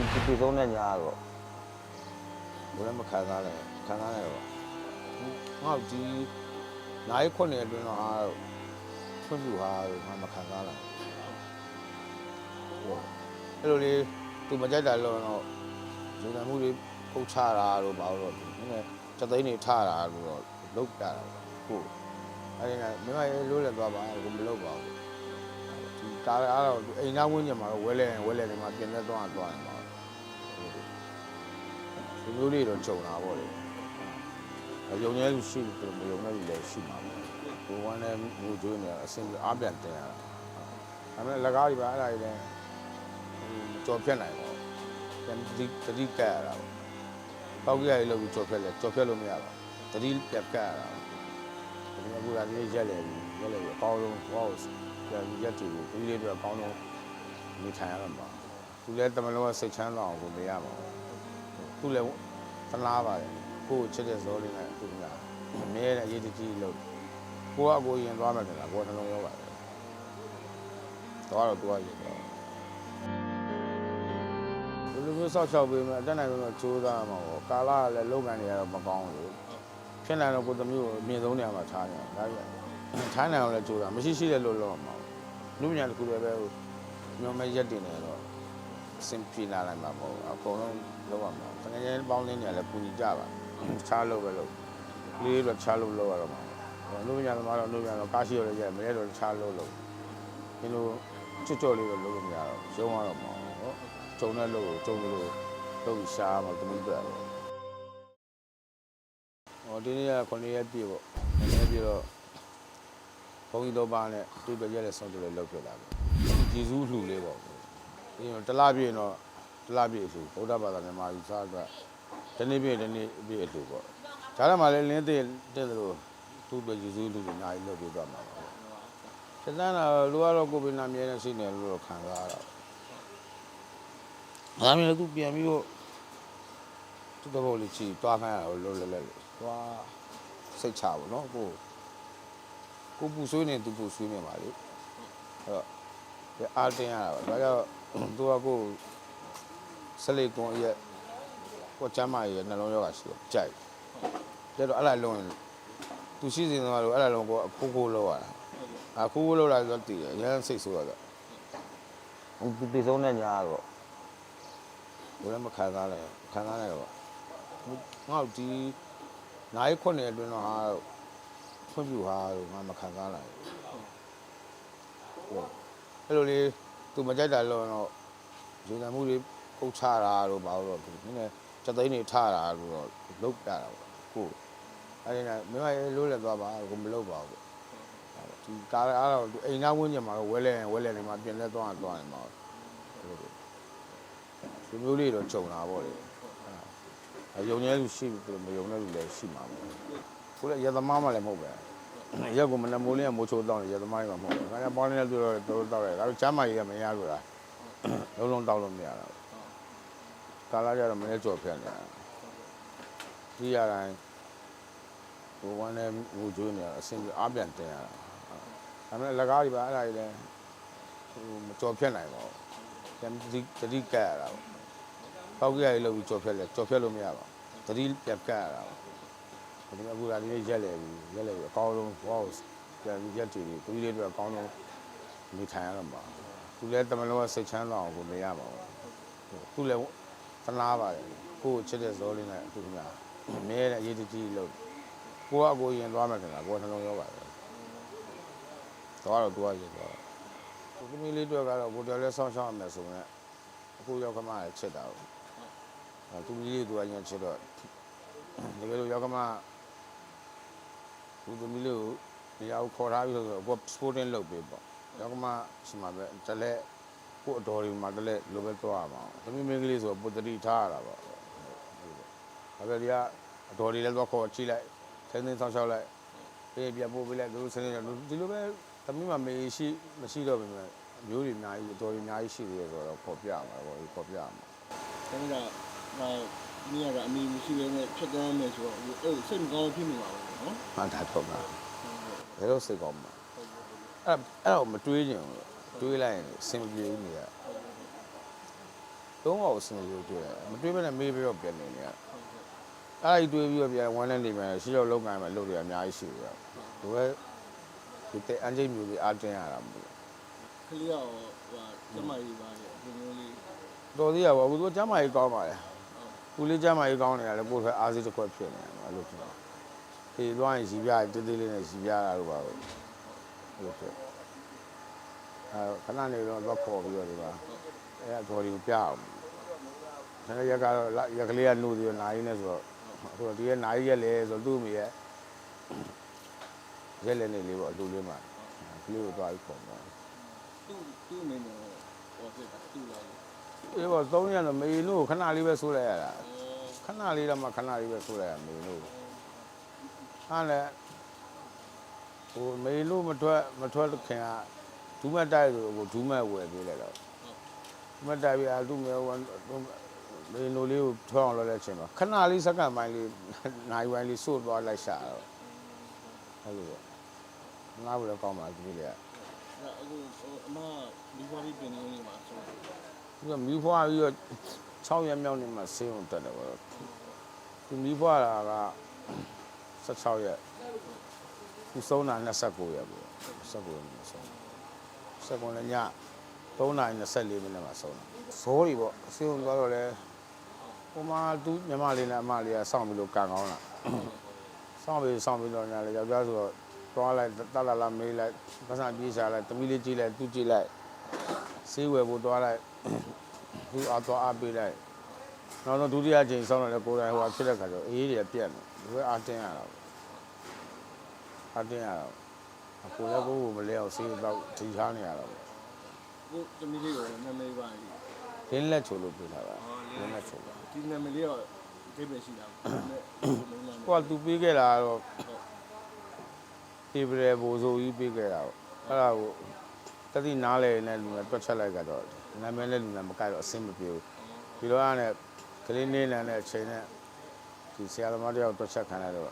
ဒီဒီဆုံးတဲ့ညာတော့ဘယ်လည်းမခံစားလဲခံစားလဲတော့ငါဒီနိုင်ခွနဲ့အတွင်းတော့ဟာဖွင့်ပြဟာငါမခံစားလာဘူးအဲ့လိုလေသူမကြိုက်တာလို့တော့ဇုံတမှုတွေပုတ်ချတာတို့ဘာလို့တော့နည်းနည်းစသိန်းတွေထတာလို့တော့လုတ်ပြတာဟုတ်အဲ့ဒီကမင်းမရေလို့လည်းသွားပါကိုမလုတ်ပါဘူးဒီကားအားတော့အိမ်သားဝင်းကျင်မှာတော့ဝဲလဲဝဲလဲနေမှာပြင်နေသွားသွားနေမှာဒီ လိုလေးတော့ကြုံတာပေါ့လေယုံရဲလူရှိတယ်မယုံတဲ့လူလည်းရှိမှာပေါ့ဘိုးဝမ်းနဲ့ငိုကြွေးနေအစင်အားပြန်တင်ရတာဒါပေမဲ့လက်ကားတွေပါအဲ့ဒါတွေလည်းကြော်ဖြတ်နိုင်ပေါ့ပြန်ဒီတတိကတ်ရတာပေါ့ပောက်ကြရလို့ကြော်ဖြတ်လဲကြော်ဖြတ်လို့မရပါဘူးတတိပြက်ကတ်ရတာဒီမှာကူလာဒီရက်လဲပြီရက်လဲပြီအကောင်းဆုံးဟောပြန်ရက်တူကိုဒီလေးတွေအကောင်းဆုံးနေထိုင်ရမှာပါသူလည်းတမလုံးကစိတ်ချမ်းသာအောင်ကိုနေရမှာ သူလည်းသလားပါတယ်ကိုယ်ချစ်တဲ့ဇောလေးနဲ့သူများမဲတဲ့အရေးတကြီးလို့ကိုကကိုရင်သွားမှတယ်လားကိုနှလုံးရောပါတယ်တော့တော့သူကရင်တော့ဒီလိုမျိုးဆောက်ရှောက်ပေးမယ်အတက်နိုင်ဆုံးတော့ကြိုးစားမှာပေါ့ကာလာကလည်းလုံကန်နေရတော့မကောင်းဘူးဖြစ်နိုင်တော့ကိုသမီးကိုအမြင့်ဆုံးနေရာမှာထားနေတယ်ဒါပြထားနိုင်အောင်လည်းကြိုးစားမရှိရှိလည်းလို့လို့မှာလူညာတစ်ခုလည်းပဲညောင်မဲ့ရက်တင်နေတော့ အဆင်ပြေလာနိုင်မှာပေါ့အကုန်လုံးလောက်ရမှာတကယ်ချင်းပေါင်းနေတယ်လည်းပူညီကြပါချားလို့ပဲလို့လေးတော့ချားလို့လောက်ရတော့မှာလူညာသမားတော့လူညာတော့ကားရှိရလည်းရဲမလဲတော့ချားလို့လို့ဒီလိုချွတ်ချော့လေးတော့လုပ်လို့မရတော့ရုံးရတော့မှာဟုတ်ဂျုံတဲ့လို့ဂျုံလို့လုပ်ရှားမှာတမီးပြတော့ဟောဒီနေ့က9ရက်ပြည့်ပေါ့9ရက်ပြည့်တော့ဘုန်းကြီးတော်ပါနဲ့တွေ့ပြရက်လက်ဆုံးတယ်လောက်ပြလာပြီဂျေဇူးလှူလေးပေါ့ ဒီတော့တလားပြည့်တော့တလားပြည့်လှူဗုဒ္ဓဘာသာမြန်မာယူဆအတွက်ဒီနေ့ပြည့်ဒီနေ့ပြည့်လှူပေါ့ဒါတော့မှလည်းလင်းတဲ့တဲ့လို့သူ့ပဲဂျေဇူးလှူနေအများကြီးလုပ်ပြသွားမှာပါစစ်တမ်းတော့လူကတော့ကိုဗစ်နာမြဲနေရှိနေလို့တော့ခံစားရတာဒါမျိုးသူပြန်ပြီးတော့သူ့တော့လေးချီတွားခိုင်းရတော့လုံးလဲလဲတွားစိတ်ချပါတော့ကိုကိုပူဆွေးနေသူပူဆွေးနေပါလေအဲ့တော့အားတင်ရတာပါဒါကြောင့် သူကကိုဆက်လေကွန်ရဲ့ကိုချမ်းမရဲ့နှလုံးရောဂါရှိတော့ကြိုက်တယ်တော့အဲ့လာလုံးရင်သူရှိစင်သွားလို့အဲ့လာလုံးကိုအခိုးခိုးလောက်ရတာအခုခိုးလောက်လာဆိုတော့တည်ရရမ်းစိတ်ဆိုးရတော့ဒီဒီဆုံးတဲ့ညာတော့ဘယ်လည်းမခံစားလဲခံစားလဲတော့ငါ့ဒီနိုင်ခွနဲ့အတွင်းတော့ဟာဖွင့်ပြဟာငါမခံစားလိုက်ဘူးအဲ့လိုလေ သူမကြိုက်တာလို့တော့ဇုံတမှုတွေပုတ်ချတာတို့ဘာလို့တော့နည်းနည်းစသိန်းတွေထတာလို့တော့လုတ်ပြတာပေါ့ကိုအဲ့ဒီကမင်းမရေလို့လည်းသွားပါကိုမလုတ်ပါဘူးဒီကားအားတော့အိမ်သားဝင်းကျင်မှာတော့ဝဲလဲဝဲလဲနေမှာပြင်လဲသွားသွားနေမှာဒီမျိုးလေးတော့ကြုံတာပေါ့လေအယုံရဲလူရှိတယ်မယုံတဲ့လူလည်းရှိမှာပေါ့ကိုလည်းရသမားမှလည်းမဟုတ်ပဲ ရက်ကိုမနမိုးလင်းကမိုးချိုးတောင်းတယ်ရသမားကြီးမှမဟုတ်ဘူးခါကျပေါင်းနေတဲ့သူတော့တို့တောက်တယ်ဒါတော့ချမ်းမကြီးကမရလို့လားလုံးလုံးတောက်လို့မရတော့ကာလာကြတော့မနေ့ကြော်ဖြတ်နေတာဒီရတိုင်းဟိုဝမ်းနဲ့ငိုကြွေးနေအဆင်အားပြန်တင်ရတာဒါပေမဲ့လက်ကားတွေပါအဲ့ဒါကြီးလည်းဟိုမကြော်ဖြတ်နိုင်ပါဘူးပြန်ဒီတတိကတ်ရတာပေါ့ပောက်ကြရလို့ပြီးကြော်ဖြတ်လဲကြော်ဖြတ်လို့မရပါဘူးတတိပြက်ကတ်ရတာပေါ့ ဒီမှာကူလာလေးရက်လဲပြီရက်လဲပြီအကောင်းဆုံးဟောပြန်ရက်တူတွေကိုကြီးလေးတွေအကောင်းဆုံးနေထိုင်ရတော့မှာသူလည်းတမလုံးကစိတ်ချမ်းသာအောင်ကိုနေရပါဘူးသူလည်းသနာပါတယ်ကိုချစ်တဲ့ဇောလေးနဲ့သူများမဲတဲ့အရေးတကြီးလို့ကိုကကိုရင်သွားမှတယ်လားကိုနှလုံးရောပါတယ်တော့တော့သူကရင်သွားကိုကမီးလေးတွေကတော့ကိုတယ်လဲဆောင်းရှောင်းရမယ်ဆိုရင်အခုရောက်ကမှလည်းချစ်တာဘူးအဲသူကြီးလေးသူကရင်ချစ်တော့တကယ်လို့ရောက်ကမှ သူသမီးလေးကိုနေရာကိုခေါ်ထားပြီးတော့ကို sporting လုပ်ပေးပေါ့ရောက်ကမှရှိမှာပဲတလဲကိုအတော်ဒီမှာတလဲလိုပဲသွားရမှာသမီးမင်းကလေးဆိုပုတ္တိထားရတာပေါ့ဒါပဲဒီကအတော်ဒီလည်းသွားခေါ်ချိလိုက်ဆင်းဆင်းဆောင်းရှောက်လိုက်ပြေးပြပို့ပေးလိုက်သူတို့ဆင်းနေတယ်ဒီလိုပဲသမီးမမေးရှိမရှိတော့ပြင်မဲ့မျိုးတွေအများကြီးအတော်တွေအများကြီးရှိသေးတယ်ဆိုတော့ခေါ်ပြမှာပေါ့ခေါ်ပြမှာ။ဒါကဟော မိရကအမီမရှိဘဲနဲ့ဖြတ်သွားမယ်ဆိုတော့အဲ့စိတ်မကောင်းဖြစ်နေပါဘူးနော်ဟာဒါတော့မှာဘယ်လိုစိတ်ကောင်းမှာအဲ့အဲ့တော့မတွေးကြဘူးတွေးလိုက်ရင်အဆင်မပြေဘူးနေရသုံးအောင်အစင်လို့တွေ့တယ်မတွေ့ဘဲနဲ့မေးပြီးတော့ပြန်နေနေရဟုတ်ကဲ့အဲ့ဒီတွေ့ပြီးတော့ပြန်ဝမ်းနဲ့နေမယ်ရှိတော့လောက်ကိုင်းမယ်လုပ်တယ်အများကြီးရှိတယ်ဘယ်ဒီတဲ့အန်ဂျိတ်မျိုးလေးအားတင်းရတာမဟုတ်ကလေးရောဟိုကျမကြီးပါရဲ့ဒီမျိုးလေးတော်သေးရပါဘူးသူကျမ်းမာရေးကောင်းပါလေ ခုလေးကျမ်းမာရေးကောင်းနေရတယ်ကိုယ်ထွက်အားစိတ်တစ်ခွက်ဖြစ်နေတယ်အဲ့လိုဖြစ်တယ်ဒီသွားရင်ရီပြတေးသေးလေးနဲ့ရီပြတာလို့ပါပဲအဲ့လိုဖြစ်အဲခဏနေတော့တော့ခေါ်ပြီးတော့ဒီပါအဲ့ဒါတော်ဒီကိုပြအောင်ဆယ်ရက်ကတော့ရက်ကလေးကနှုတ်ပြီးတော့နာရီနဲ့ဆိုတော့အခုတော့ဒီကနာရီရက်လဲဆိုတော့သူ့မိရဲ့ရက်လည်းနေလေးပေါ့အတူလေးမှာကလေးကိုသွားပြီးခေါ်မှာသူ့သူ့မင်းတော့ဟောဖြစ်တာသူ့လာလို့ အေးပေါ့သုံးရက်တော့မေလို့ခဏလေးပဲဆိုးလိုက်ရတာအော်ခဏလေးတော့မှခဏလေးပဲဆိုးလိုက်ရမေလို့ဟာလေဟိုမေလို့မထွက်မထွက်ခင်ကဒူးမတိုက်ဆိုကိုဒူးမဝယ်ပေးလိုက်တော့ဒူးမတိုက်ပြီးအလူမဲဝန်မေလို့လေးကိုထွက်အောင်လုပ်လိုက်ချင်းပါခဏလေးစက္ကန့်ပိုင်းလေးနိုင်ပိုင်းလေးဆို့သွားလိုက်ရှာတော့အဲ့လိုပေါ့ငါ့ဘယ်လိုကောင်းပါဒီလေးကအဲ့အခုဟိုအမဒီဘွားလေးပြင်နေနေမှာဆိုတော့ သူကမီးဖွားပြီးတော့6ရက်မြောက်နေ့မှာဆေးုံတက်တယ်ပေါ့သူမီးဖွားတာက16ရက်သူဆုံးတာ29ရက်ပေါ့29ရက်မှာဆုံး19ရက်ည3နာရီ24မိနစ်မှာဆုံးတာဇောတွေပေါ့ဆေးုံသွားတော့လဲဟိုမှာသူညီမလေးနဲ့အမလေးကစောင့်ပြီးလို့ကန်ကောင်းလာစောင့်ပြီးစောင့်ပြီးတော့ညာလေယောက်ျားဆိုတော့သွားလိုက်တက်လာလာမေးလိုက်ပတ်စံပြေးချလိုက်တမီးလေးကြည့်လိုက်သူကြည့်လိုက်ဆေးဝယ်ဖို့သွားလိုက် သူအတော့အပေးလိုက်နောက်တော့ဒုတိယချိန်ဆောင်းတော့လေကိုယ်တိုင်ဟိုဖြစ်တဲ့ခါကျတော့အေးတွေပြက်နေဒီကအတင်းရတာအတင်းရတာကိုယ်လည်းကိုယ်ကိုမလဲအောင်ဆေးတော့ထိထားနေရတော့ကိုတမီးလေးကိုနာမည်ပါကြီးလင်းလက်ချိုလို့ပြထားတာလင်းလက်ချိုပါဒီနာမည်လေးတော့ဒီပဲရှိတာပေါ့နဲ့မင်းနာမည်ကိုကသူပေးခဲ့တာတော့ဧပြီဘိုးဆိုကြီးပေးခဲ့တာပေါ့အဲ့ဒါကို တတိနားလေနဲ့လူနဲ့တွက်ချက်လိုက်ကတော့နာမည်နဲ့လူနဲ့မကိုက်တော့အဆင်မပြေဘူးဒီတော့ကလည်းကလေးနေနေတဲ့အချိန်နဲ့ဒီဆရာသမားတယောက်တွက်ချက်ခံရတော့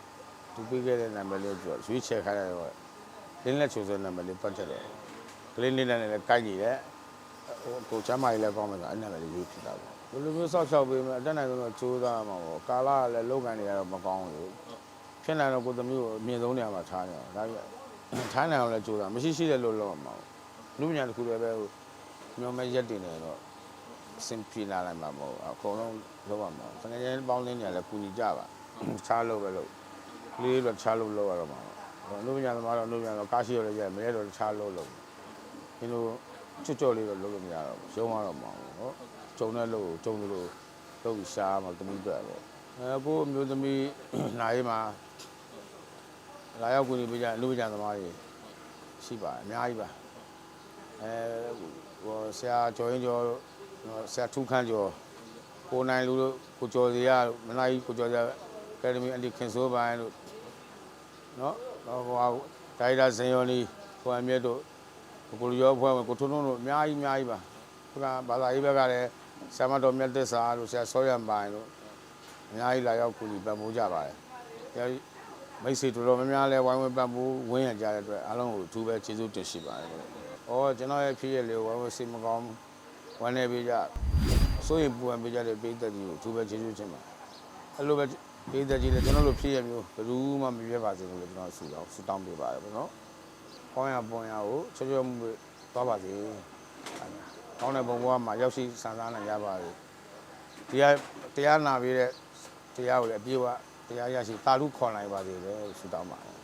သူပေးခဲ့တဲ့နာမည်လေးပြောရွေးချယ်ခိုင်းရတော့လင်းလက်ချိုဆိုတဲ့နာမည်လေးတွက်ချက်တယ်ကလေးနေနေနဲ့လည်းကိုက်နေတယ်ဟိုကိုချမ်းမာကြီးလည်းကောင်းမယ်ဆိုအဲ့နာမည်လေးရွေးဖြစ်တာပေါ့ဘယ်လိုမျိုးဆောက်ရှောက်ပေးမလဲအတက်နိုင်ဆုံးတော့ကြိုးစားမှာပေါ့ကာလာကလည်းလောက်ကန်နေရတော့မကောင်းဘူးဖြစ်နိုင်တော့ကိုသမီးကိုအမြင့်ဆုံးနေရာမှာထားနေအောင်ဒါပြထားနိုင်အောင်လည်းကြိုးစားမရှိရှိတဲ့လို့လောက်မှာ လူပညာတစ်ခုလည်းပဲဟိုညောင်မဲ့ရက်တင်နေတော့အဆင်ပြေလာနိုင်မှာမဟုတ်အကုန်လုံးလောက်ပါမှာတကယ်ချင်းပေါင်းသင်းနေလည်းကူညီကြပါချားလို့ပဲလို့ကလေးတော့ချားလို့လောက်ရတော့မှာလူပညာသမားတော့လူပညာတော့ကားရှိရလည်းရမရဲတော့ချားလို့လို့ဒီလိုချွတ်ချော့လေးတော့လုပ်လို့မရတော့ရုံးရတော့မှာဟုတ်ကျုံတဲ့လို့ကျုံလို့လုပ်ပြီးရှားမှသမီးတွေ့ပေါ့အဲကိုအမျိုးသမီးနိုင်မှာလာရောက်ကူညီပေးကြလူပညာသမားတွေရှိပါတယ်အများကြီးပါ အဲဟိုဆရာကျော်ရင်ကျော်ဆရာထူးခန့်ကျော်ကိုနိုင်လူတို့ကိုကျော်စီရမနာကြီးကိုကျော်စီအကယ်ဒမီအန်တီခင်ဆိုးပိုင်းတို့နော်ဟိုဟာဒိုင်တာဇင်ယောနီကိုအမြတ်တို့ကိုလူရောဖွဲ့ဝင်ကိုထွန်းထွန်းတို့အများကြီးအများကြီးပါခုနဘာသာရေးဘက်ကလည်းဆရာမတော်မြတ်သစ္စာတို့ဆရာစောရံပိုင်တို့အများကြီးလာရောက်ကူညီပံ့ပိုးကြပါတယ်တရားကြီးမိတ်ဆွေတော်တော်များများလဲဝိုင်းဝန်းပတ်ဖို့ဝင်းရကြတဲ့အတွက်အားလုံးကိုအထူးပဲကျေးဇူးတင်ရှိပါတယ်။ အော်ကျွန်တော်ရဲ့ဖြစ်ရလေဝိုင်းဝန်းစိတ်မကောင်းဝမ်းနေပေးကြအစိုးရပူပန်ပေးကြတဲ့ပြည်သက်ကြီးကိုအထူးပဲကျေးဇူးတင်ပါတယ်။အဲ့လိုပဲပြည်သက်ကြီးလည်းကျွန်တော်တို့ဖြစ်ရမျိုးဘယ်သူမှမပြတ်ပါစေလို့လည်းကျွန်တော်ဆုတောင်းဆုတောင်းပေးပါတယ်ဗျနော်။ကောင်းရပွန်ရကိုချောချောမှုသွားပါစေ။ကောင်းတဲ့ဘုံဘဝမှာရောက်ရှိစံစားနိုင်ရပါစေ။တရားတရားနာပေးတဲ့တရားကိုလည်းအပြည့်အဝတရားရရှိတာလူခေါ်နိုင်ပါစေလေဆုတောင်းပါတယ်